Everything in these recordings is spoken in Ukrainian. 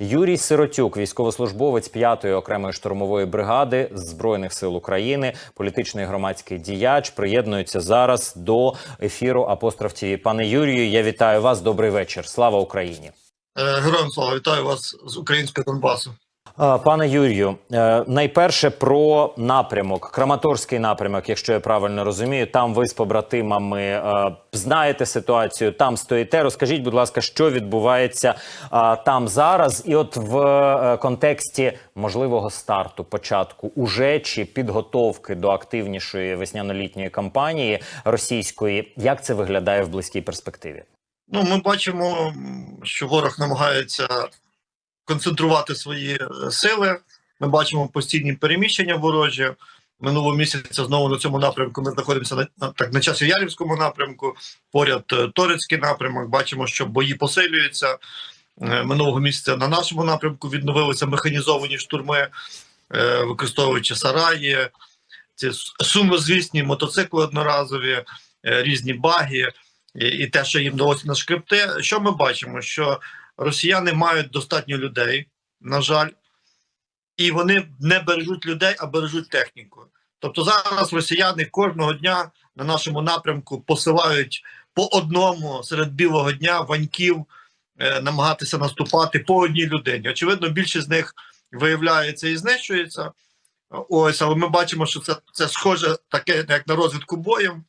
Юрій Сиротюк, військовослужбовець 5-ї окремої штурмової бригади збройних сил України, політичний громадський діяч, приєднується зараз до ефіру Апостроф ТІВІ. Пане Юрію, я вітаю вас. Добрий вечір. Слава Україні. Е, Героям слава, вітаю вас з українського Донбасу. Пане Юрію, е, найперше про напрямок, Краматорський напрямок, якщо я правильно розумію, там ви з побратимами е, знаєте ситуацію, там стоїте. Розкажіть, будь ласка, що відбувається там зараз, і от в е, контексті можливого старту, початку уже чи підготовки до активнішої весняно-літньої кампанії російської, як це виглядає в близькій перспективі? Ну, ми бачимо, що ворог намагається концентрувати свої е, сили. Ми бачимо постійні переміщення ворожі. Минулого місяця знову на цьому напрямку ми знаходимося на, на так на часі Ярівському напрямку, поряд е, Торецький напрямок. Бачимо, що бої посилюються. Е, Минулого місяця на нашому напрямку відновилися механізовані штурми, використовуючи сараї, ці сумнозвісні мотоцикли одноразові, різні баги і, те, що їм вдалося нашкребти. Що ми бачимо? Що росіяни мають достатньо людей, на жаль, і вони не бережуть людей, а бережуть техніку. Тобто зараз росіяни кожного дня на нашому напрямку посилають по одному серед білого дня ваньків е, намагатися наступати по одній людині. Очевидно, більшість з них виявляється і знищується. Ось, але ми бачимо, що це, це схоже таке, як на розвідку боєм.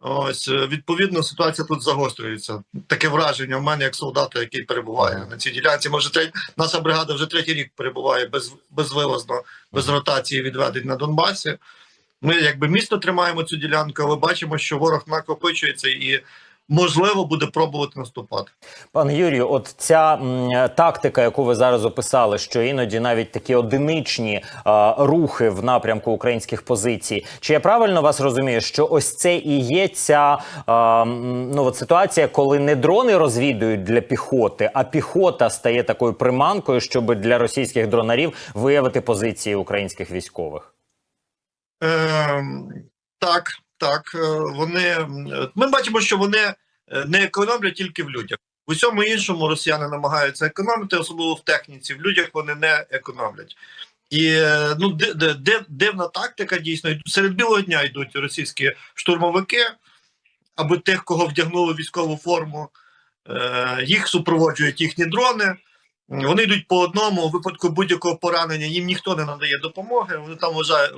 Ось е, відповідно ситуація тут загострюється. Таке враження в мене як солдата, який перебуває на цій ділянці. Може, треть, наша бригада вже третій рік перебуває без, безвилазно, без ротації відведень на Донбасі. Ми якби місто тримаємо цю ділянку, але бачимо, що ворог накопичується і можливо буде пробувати наступати. Пане Юрію, от ця м, тактика, яку ви зараз описали, що іноді навіть такі одиничні а, рухи в напрямку українських позицій. Чи я правильно вас розумію, що ось це і є ця а, ну, от ситуація, коли не дрони розвідують для піхоти, а піхота стає такою приманкою, щоб для російських дронарів виявити позиції українських військових? Ем, так, так. е, Вони ми бачимо, що вони е, не економлять тільки в людях. В усьому іншому росіяни намагаються економити, особливо в техніці. В людях вони не економлять. І е, ну ди- ди- ди- дивна тактика дійсно серед білого дня йдуть російські штурмовики, аби тих, кого вдягнули військову форму, їх супроводжують їхні дрони. Вони йдуть по одному у випадку будь-якого поранення. Їм ніхто не надає допомоги. Вони там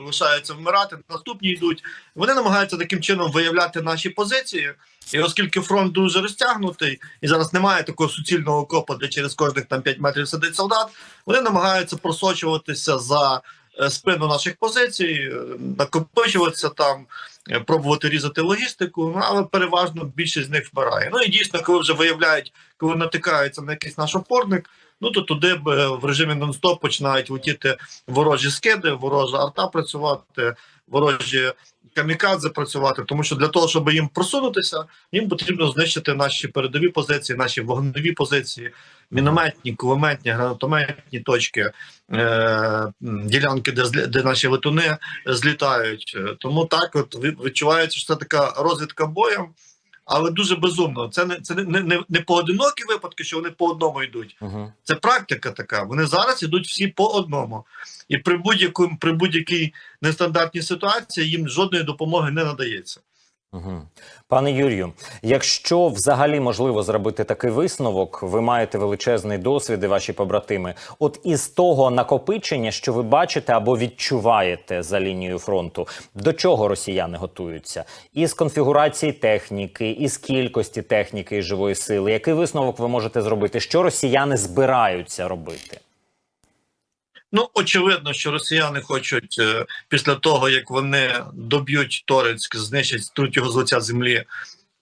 лишаються вмирати. Наступні йдуть. Вони намагаються таким чином виявляти наші позиції. І оскільки фронт дуже розтягнутий, і зараз немає такого суцільного окопа, де через кожних там 5 метрів сидить солдат. Вони намагаються просочуватися за е, спину наших позицій, е, накопичуватися там, е, пробувати різати логістику. Ну але переважно більшість з них вмирає. Ну і дійсно, коли вже виявляють, коли натикаються на якийсь наш опорник. Ну то туди б е, в режимі нон-стоп починають летіти ворожі скиди, ворожа арта працювати, ворожі камікадзе працювати. Тому що для того, щоб їм просунутися, їм потрібно знищити наші передові позиції, наші вогневі позиції, мінометні, кулеметні, гранатометні точки, е- ділянки, де де наші летуни злітають. Е, Тому так, от відчувається, що це така розвідка боєм. Але дуже безумно. Це не це не, не, не поодинокі випадки, що вони по одному йдуть. Угу. Це практика така. Вони зараз ідуть всі по одному, і при будь-якому при будь-якій нестандартній ситуації їм жодної допомоги не надається. Пане Юрію, якщо взагалі можливо зробити такий висновок, ви маєте величезний досвід і ваші побратими. От із того накопичення, що ви бачите або відчуваєте за лінією фронту, до чого росіяни готуються? Із конфігурації техніки, із кількості техніки і живої сили. Який висновок ви можете зробити? Що росіяни збираються робити? Ну очевидно, що росіяни хочуть е, після того, як вони доб'ють Торецьк, знищать струть його з лиця землі,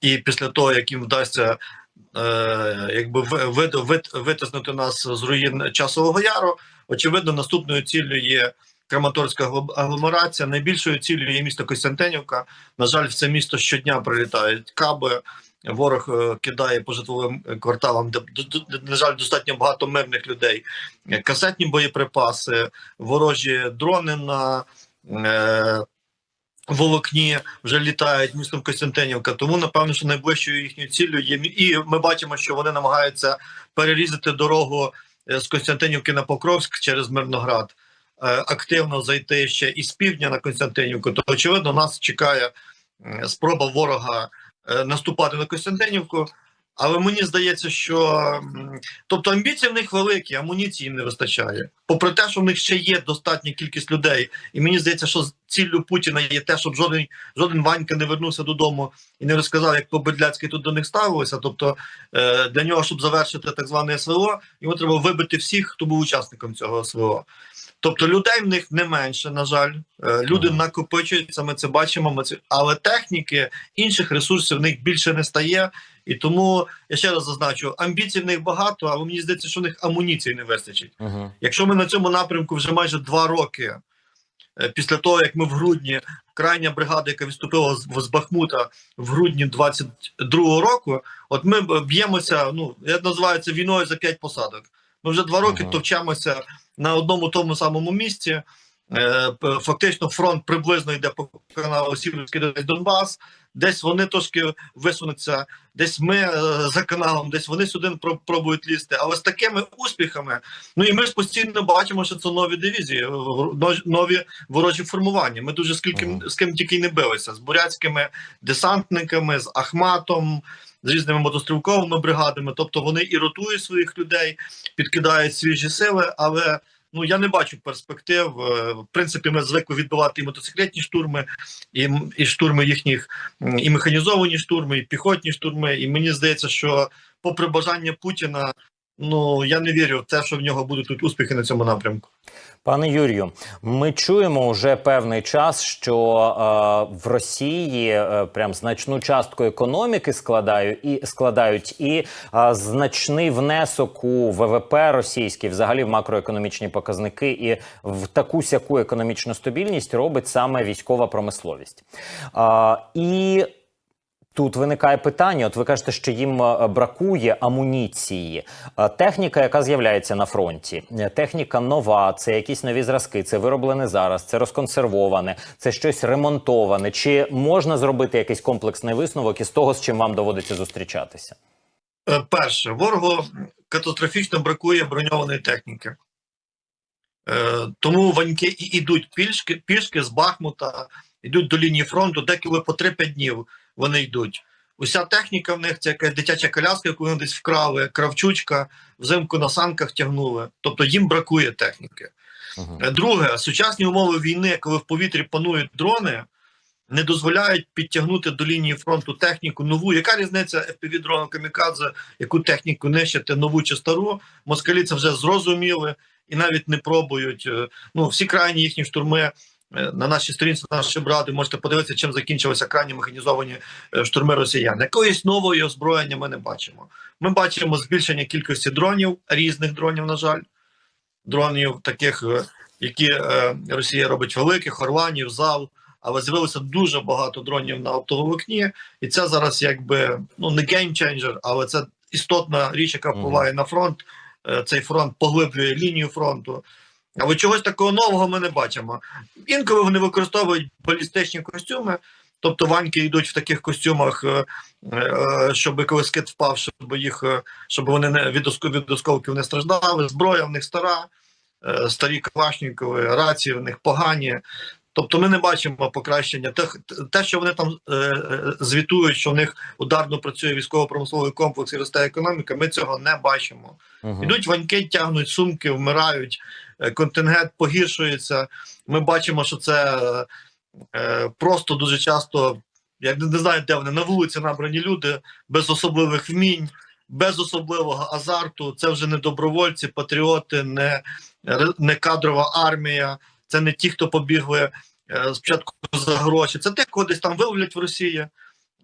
і після того, як їм вдасться. Е, якби ви- вид- вид- витиснути нас з руїн часового яру, очевидно, наступною ціллю є Краматорська агло- агломерація. Найбільшою ціллю є місто Костянтинівка. На жаль, в це місто щодня прилітають каби. Ворог е, кидає по житловим е, кварталам, де, на жаль, достатньо багато мирних людей. Е, Касетні боєприпаси, ворожі дрони на е, волокні вже літають містом Костянтинівка. Тому напевно, що найближчою їхньою ціллю є і ми бачимо, що вони намагаються перерізати дорогу з Костянтинівки на Покровськ через Мирноград активно зайти ще із півдня на Костянтинівку, то очевидно нас чекає спроба ворога наступати на Костянтинівку. Але мені здається, що тобто амбіції в них великі, амуніції їм не вистачає. Попри те, що в них ще є достатня кількість людей, і мені здається, що ціллю Путіна є те, щоб жоден жоден Ванька не вернувся додому і не розказав, як по-бедляцьки тут до них ставилося. Тобто е, для нього, щоб завершити так зване СВО, йому треба вибити всіх, хто був учасником цього СВО. Тобто людей в них не менше, на жаль, Е, люди Ага. накопичуються. Ми це бачимо. Ми це але техніки інших ресурсів в них більше не стає. І тому я ще раз зазначу, амбіцій в них багато, але мені здається, що в них амуніції не вистачить. Угу. Якщо ми на цьому напрямку вже майже два роки, після того як ми в грудні, крайня бригада, яка відступила з, з Бахмута в грудні 22-го року, от ми б'ємося. Ну я називаю це війною за п'ять посадок. Ми вже два роки Ага. товчемося на одному тому самому місці. Е, Фактично, фронт приблизно йде по каналу Сіверський Донбас. Десь вони трошки висунуться, десь ми е, за каналом, десь вони сюди про- пробують лізти. Але з такими успіхами, ну і ми ж постійно бачимо, що це нові дивізії, нові ворожі формування. Ми дуже скільки з ким тільки не билися з бурятськими десантниками, з Ахматом. З різними мотострілковими бригадами, тобто вони і ротують своїх людей, підкидають свіжі сили, але ну я не бачу перспектив. Е, В принципі, ми звикли відбивати і мотоциклетні штурми, і, і штурми їхніх, і механізовані штурми, і піхотні штурми. І мені здається, що попри бажання Путіна, ну я не вірю в те, що в нього будуть тут успіхи на цьому напрямку. Пане Юрію, ми чуємо вже певний час, що е, в Росії е, прям значну частку економіки складають і складають, і е, значний внесок у ВВП російський, взагалі в макроекономічні показники, і в таку сяку економічну стабільність робить саме військова промисловість. Е, і Тут виникає питання: от ви кажете, що їм е, бракує амуніції. Е, Техніка, яка з'являється на фронті, е, техніка нова, це якісь нові зразки, це вироблене зараз, це розконсервоване, це щось ремонтоване. Чи можна зробити якийсь комплексний висновок із того, з чим вам доводиться зустрічатися? Перше, ворогу катастрофічно бракує броньованої техніки. Тому ваньки і йдуть пішки, пішки з Бахмута, йдуть до лінії фронту, деколи по 3-5 днів вони йдуть. Уся техніка в них це якась дитяча коляска, яку вони десь вкрали, кравчучка, взимку на санках тягнули. Тобто їм бракує техніки. Угу. Е, Друге, сучасні умови війни, коли в повітрі панують дрони, не дозволяють підтягнути до лінії фронту техніку нову. Яка різниця fpv дрону камікадзе, яку техніку нищити, нову чи стару? Москалі це вже зрозуміли і навіть не пробують. Е, Ну, всі крайні їхні штурми на нашій сторінці, наші бради, можете подивитися, чим закінчилися крайні механізовані е, штурми росіян. Якоїсь нової озброєння ми не бачимо. Ми бачимо збільшення кількості дронів, різних дронів, на жаль, дронів таких, е, які е, Росія робить великих, орланів, зал. Але з'явилося дуже багато дронів на оптоволокні, і це зараз якби ну не геймченджер, але це істотна річ, яка впливає на фронт. Е, Цей фронт поглиблює лінію фронту. Але чогось такого нового ми не бачимо. Інколи вони використовують балістичні костюми, тобто ваньки йдуть в таких костюмах, е, е, щоб коли скид впав, щоб їх, е, щоб вони не від оск- осколків не страждали. Зброя в них стара, старі калашнікові, рації в них погані. Тобто ми не бачимо покращення. Те, що вони там е, е, звітують, що в них ударно працює військово-промисловий комплекс і росте економіка, ми цього не бачимо. Угу. Ідуть ваньки, тягнуть сумки, вмирають, е, контингент погіршується. Ми бачимо, що це просто дуже часто, я не не знаю, де вони на вулиці набрані люди без особливих вмінь, без особливого азарту. Це вже не добровольці, патріоти, не, не кадрова армія. Це не ті, хто побігли е, спочатку за гроші. Це тих, кого десь там виловлять в Росії,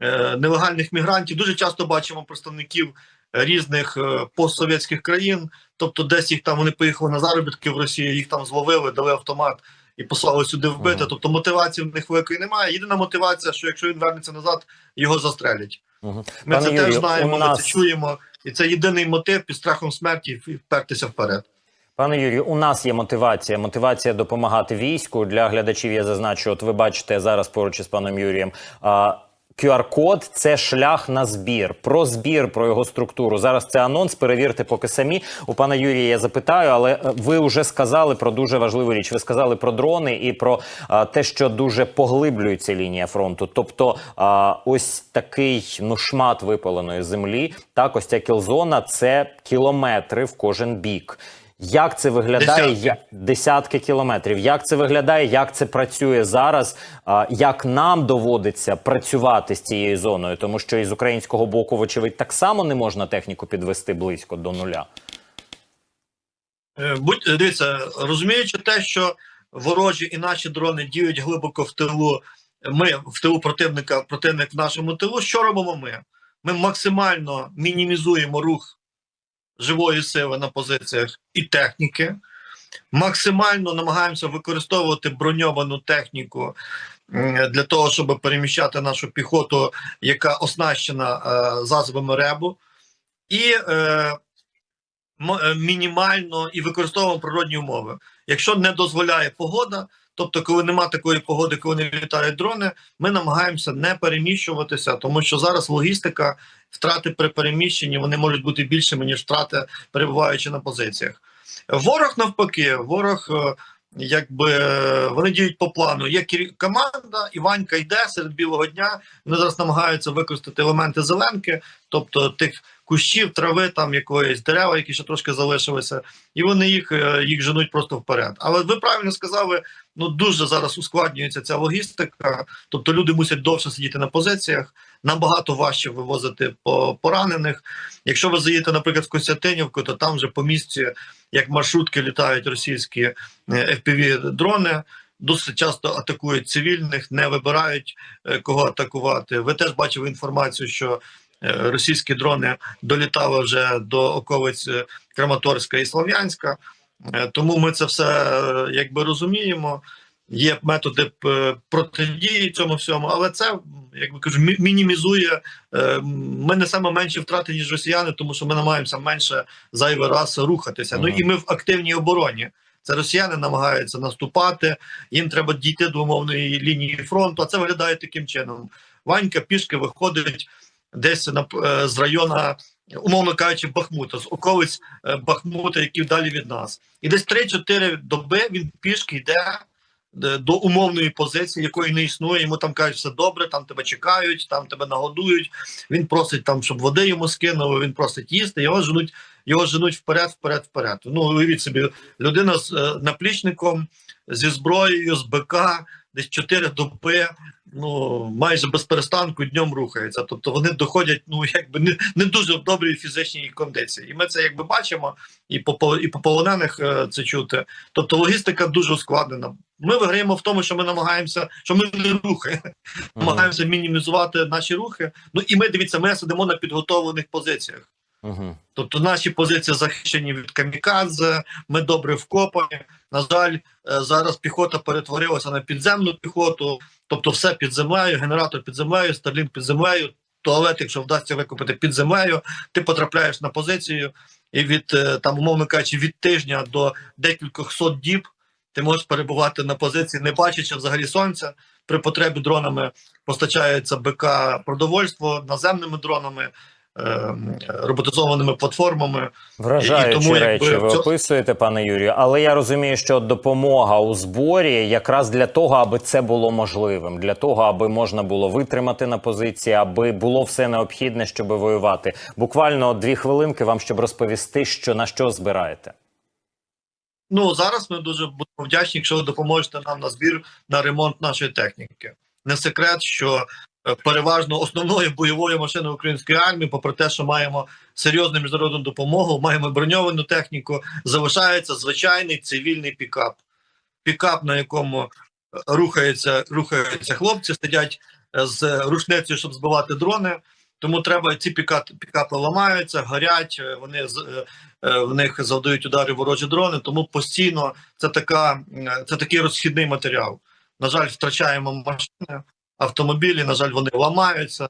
е, нелегальних мігрантів. Дуже часто бачимо представників різних е, постсовєтських країн. Тобто, десь їх там вони поїхали на заробітки в Росію, їх там зловили, дали автомат і послали сюди вбити. Ага. Тобто мотивації в них великої немає. Єдина мотивація, що якщо він вернеться назад, його застрелять. Угу. Ми Пане це теж знаємо, ми нас- це чуємо, і це єдиний мотив під страхом смерті впертися вперед. Пане Юрію, у нас є мотивація. Мотивація допомагати війську для глядачів. Я зазначу, от ви бачите зараз поруч із паном Юрієм. QR-код це шлях на збір. Про збір, про його структуру. Зараз це анонс. Перевірте, поки самі. У пана Юрія я запитаю, але е, ви вже сказали про дуже важливу річ. Ви сказали про дрони і про а, те, що дуже поглиблюється лінія фронту. Тобто, а, ось такий ну шмат випаленої землі. Так, ось ця кілзона це кілометри в кожен бік. Як це виглядає? Десятки. Десятки кілометрів. Як це виглядає? Як це працює зараз? Як нам доводиться працювати з цією зоною? Тому що із українського боку, вочевидь, так само не можна техніку підвести близько до нуля. Е, Будь дивіться, розуміючи те, що ворожі і наші дрони діють глибоко в тилу. Ми в тилу противника, противник в нашому тилу. Що робимо ми? Ми максимально мінімізуємо рух живої сили на позиціях і техніки. Максимально намагаємося використовувати броньовану техніку для того, щоб переміщати нашу піхоту, яка оснащена е, засобами ребу. І е, е, мінімально і використовуємо природні умови. Якщо не дозволяє погода, тобто, коли нема такої погоди, коли не літають дрони, ми намагаємося не переміщуватися, тому що зараз логістика, втрати при переміщенні вони можуть бути більшими ніж втрати перебуваючи на позиціях. Ворог навпаки, ворог. Якби е, вони діють по плану. Є команда, Іванька йде серед білого дня. Вони зараз намагаються використати елементи зеленки, тобто тих кущів, трави, там якоїсь дерева, які ще трошки залишилися, і вони їх, е, їх женуть просто вперед. Але ви правильно сказали, ну дуже зараз ускладнюється ця логістика. Тобто люди мусять довше сидіти на позиціях, набагато важче вивозити по поранених. Якщо ви заїдете, наприклад, в Костянтинівку, то там вже по місці, як маршрутки літають російські е, fpv дрони. Досить часто атакують цивільних, не вибирають е, кого атакувати. Ви теж бачили інформацію, що е, російські дрони долітали вже до околиць Краматорська і Слов'янська. Тому ми це все якби розуміємо. Є методи е, протидії цьому всьому, але це як би кажу, мі- мінімізує. е, Ми несемо менші втрати ніж росіяни, тому що ми намагаємося менше зайвий раз рухатися. Ну і ми в активній обороні. Це росіяни намагаються наступати. Їм треба дійти до умовної лінії фронту. А це виглядає таким чином. Ванька пішки виходить десь на е, з району, умовно кажучи, Бахмута, з околиць Бахмута, які далі від нас. І десь 3-4 доби він пішки йде до умовної позиції, якої не існує. Йому там кажуть, все добре, там тебе чекають, там тебе нагодують. Він просить там, щоб води йому скинули. Він просить їсти. Його женуть, його женуть вперед, вперед, вперед. Ну уявіть собі, людина з е, наплічником, зі зброєю, з БК, десь 4 доби. Ну майже без перестанку днем рухається. Тобто вони доходять, ну якби не, не дуже в добрій фізичній кондиції. І ми це якби бачимо, і по і по полонених е, це чути. Тобто логістика дуже ускладнена. Ми виграємо в тому, що ми намагаємося, що ми не рухаємо, намагаємося мінімізувати наші рухи. Ну і ми дивіться, ми сидимо на підготовлених позиціях. Угу. Тобто наші позиції захищені від камікадзе, ми добре вкопані. На жаль, е, зараз піхота перетворилася на підземну піхоту, тобто все під землею, генератор під землею, старлінг під землею, туалет, якщо вдасться викопати під землею, ти потрапляєш на позицію, і від е, там, умовно кажучи, від тижня до декількох сот діб ти можеш перебувати на позиції, не бачачи взагалі сонця. При потребі дронами постачається БК продовольство наземними дронами. Е, Роботизованими платформами Вражаючі І тому, якби, речі ви це- описуєте, пане Юрію. Але я розумію, що допомога у зборі якраз для того, аби це було можливим, для того, аби можна було витримати на позиції, аби було все необхідне, щоб воювати. Буквально дві хвилинки вам, щоб розповісти, що на що збираєте. Ну зараз ми дуже будемо вдячні, якщо ви допоможете нам на збір на ремонт нашої техніки. Не секрет, що переважно основною бойовою машиною української армії, попри те, що маємо серйозну міжнародну допомогу, маємо броньовану техніку, залишається звичайний цивільний пікап. Пікап, на якому е, рухаються, рухаються хлопці, сидять е, з рушницею, щоб збивати дрони. Тому треба ці пікап, пікапи ламаються, горять, е, вони е, е, в них завдають удари ворожі дрони. Тому постійно це така е, це такий розхідний матеріал. На жаль, втрачаємо машини, автомобілі. На жаль, вони ламаються.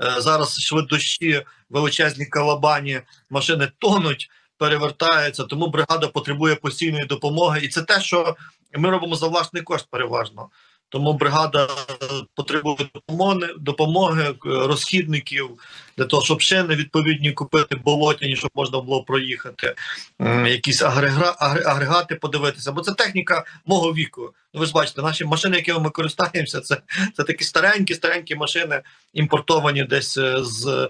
Е, Зараз йшли дощі, величезні калабані, машини тонуть, перевертаються. Тому бригада потребує постійної допомоги, і це те, що ми робимо за власний кошт переважно. Тому бригада потребує допомоги, е, розхідників для того, щоб ще не відповідні купити болотяні, щоб можна було проїхати, якісь агрегати подивитися. Бо це техніка мого віку. Ну, ви ж бачите, наші машини, якими ми користуємося, це, це такі старенькі, старенькі машини, імпортовані десь е, з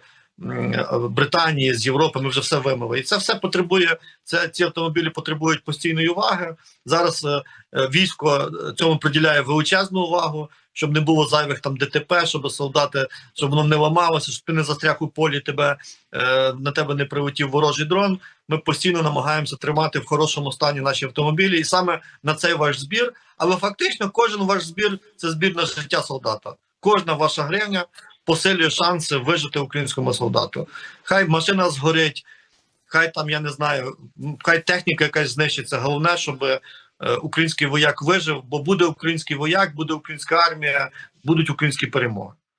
Британії, з Європи. Ми вже все вимили. І це все потребує. Це ці автомобілі потребують постійної уваги. Зараз е, е, військо е, цьому приділяє величезну увагу, щоб не було зайвих там ДТП, щоб солдати, щоб воно не ламалося, щоб ти не застряг у полі, тебе е, на тебе не прилетів ворожий дрон. Ми постійно намагаємося тримати в хорошому стані наші автомобілі, і саме на цей ваш збір. Але фактично, кожен ваш збір це збір на життя солдата. Кожна ваша гривня посилює шанси вижити українському солдату. Хай машина згорить, хай там я не знаю, хай техніка якась знищиться. Головне, щоб е, український вояк вижив, бо буде український вояк, буде українська армія, будуть українські перемоги.